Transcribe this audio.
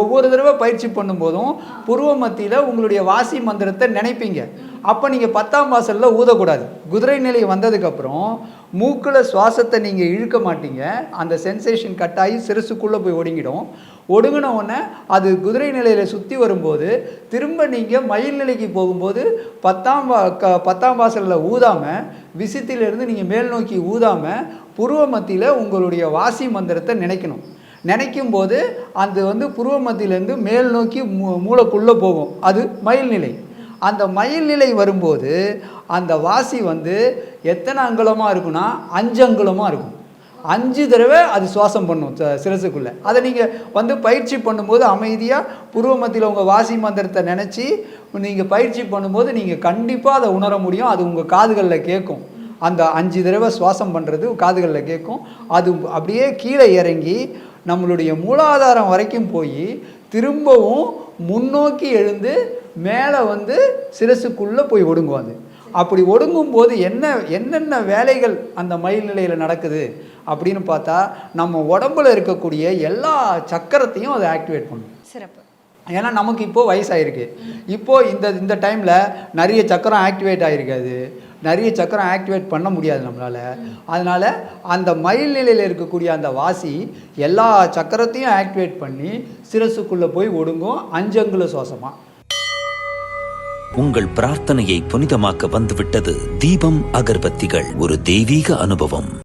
ஒவ்வொரு தடவை பயிற்சி பண்ணும்போதும் புருவ மத்தியில் உங்களுடைய வாசி மந்திரத்தை நினைப்பீங்க. அப்போ நீங்கள் பத்தாம் வாசலில் ஊதக்கூடாது. குதிரை நிலை வந்ததுக்கப்புறம் மூக்கில் சுவாசத்தை நீங்கள் இழுக்க மாட்டீங்க. அந்த சென்சேஷன் கட்டாயி சிறுசுக்குள்ளே போய் ஒடுங்கிடும். ஒடுங்கின உடனே அது குதிரை நிலையில் சுற்றி வரும்போது திரும்ப நீங்கள் மயில் நிலைக்கு போகும்போது பத்தாம் வா க பத்தாம் வாசலில் ஊதாமல் விசித்திலிருந்து நீங்கள் மேல் நோக்கி ஊதாமல் புருவ மத்தியில் உங்களுடைய வாசி மந்திரத்தை நினைக்கணும். நினைக்கும் போது அது வந்து புருவ மத்தியிலேருந்து மேல் நோக்கி மூ மூளைக்குள்ளே போகும். அது மயில் நிலை. அந்த மயில் நிலை வரும்போது அந்த வாசி வந்து எத்தனை அங்குலமாக இருக்குன்னா அஞ்சு அங்குலமாக இருக்கும். அஞ்சு தடவை அது சுவாசம் பண்ணும் ச- சிரசுக்குள்ளே. அதை நீங்கள் வந்து பயிற்சி பண்ணும்போது அமைதியாக புருவ மத்தியில் உங்கள் வாசி மந்திரத்தை நினச்சி நீங்கள் பயிற்சி பண்ணும்போது நீங்கள் கண்டிப்பாக அதை உணர முடியும். அது உங்கள் காதுகளில் கேட்கும். அந்த அஞ்சு தடவை சுவாசம் பண்ணுறது காதுகளில் கேட்கும். அது அப்படியே கீழே இறங்கி நம்மளுடைய மூலாதாரம் வரைக்கும் போய் திரும்பவும் முன்னோக்கி எழுந்து மேலே வந்து சிரசுக்குள்ளே போய் ஒடுங்கும் அது. அப்படி ஒடுங்கும் போது என்ன என்னென்ன வேலைகள் அந்த மயில் நிலையில் நடக்குது அப்படின்னு பார்த்தா நம்ம உடம்புல இருக்கக்கூடிய எல்லா சக்கரத்தையும் அதை ஆக்டிவேட் பண்ணும். சிறப்பு. ஏன்னா நமக்கு இப்போது வயசாயிருக்கு. இப்போது இந்த இந்த டைமில் நிறைய சக்கரம் ஆக்டிவேட் ஆகிருக்காது நிறைய சக்கரம் ஆக்டிவேட் பண்ண முடியாது நம்மளால். அதனால் அந்த மயில் நிலையில் இருக்கக்கூடிய அந்த வாசி எல்லா சக்கரத்தையும் ஆக்டிவேட் பண்ணி சிரசுக்குள்ளே போய் ஒடுங்கும் அஞ்சங்குல சுவாசமாக உங்கள் பிரார்த்தனையை புனிதமாக்க வந்துவிட்டது தீபம் அகர்பத்திகள். ஒரு தெய்வீக அனுபவம்.